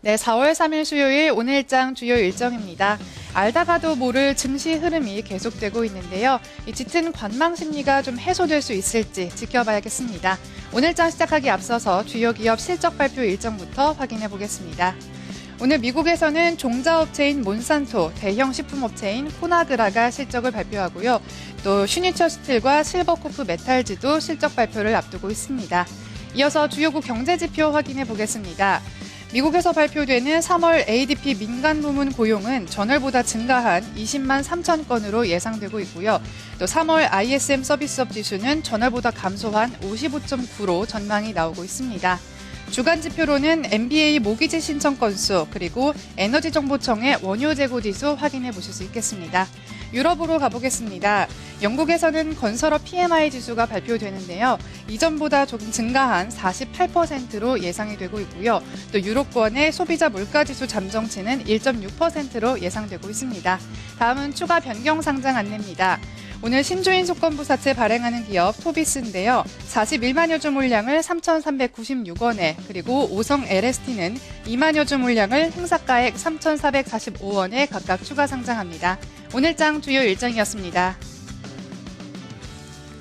네, 4월 3일 수요일 오늘장 주요 일정입니다. 알다가도 모를 증시 흐름이 계속되고 있는데요. 이 짙은 관망 심리가 좀 해소될 수 있을지 지켜봐야겠습니다. 오늘장 시작하기 앞서서 주요 기업 실적 발표 일정부터 확인해 보겠습니다. 오늘 미국에서는 종자업체인 몬산토, 대형 식품업체인 코나그라가 실적을 발표하고요. 또 슈니처 스틸과 실버코프 메탈즈도 실적 발표를 앞두고 있습니다. 이어서 주요국 경제지표 확인해 보겠습니다. 미국에서 발표되는 3월 ADP 민간 부문 고용은 전월보다 증가한 20만 3천 건으로 예상되고 있고요. 또 3월 ISM 서비스업 지수는 전월보다 감소한 55.9로 전망이 나오고 있습니다. 주간 지표로는 MBA 모기지 신청 건수 그리고 에너지 정보청의 원유 재고 지수 확인해 보실 수 있겠습니다. 유럽으로 가보겠습니다. 영국에서는 건설업 PMI 지수가 발표되는데요. 이전보다 조금 증가한 48%로 예상이 되고 있고요. 또 유로권의 소비자 물가 지수 잠정치는 1.6%로 예상되고 있습니다. 다음은 추가 변경 상장 안내입니다. 오늘 신주인 조건부사채 발행하는 기업 토비스인데요. 41만여 주 물량을 3,396원에 그리고 오성 LST는 2만여 주 물량을 행사가액 3,445원에 각각 추가 상장합니다. 오늘장 주요 일정이었습니다.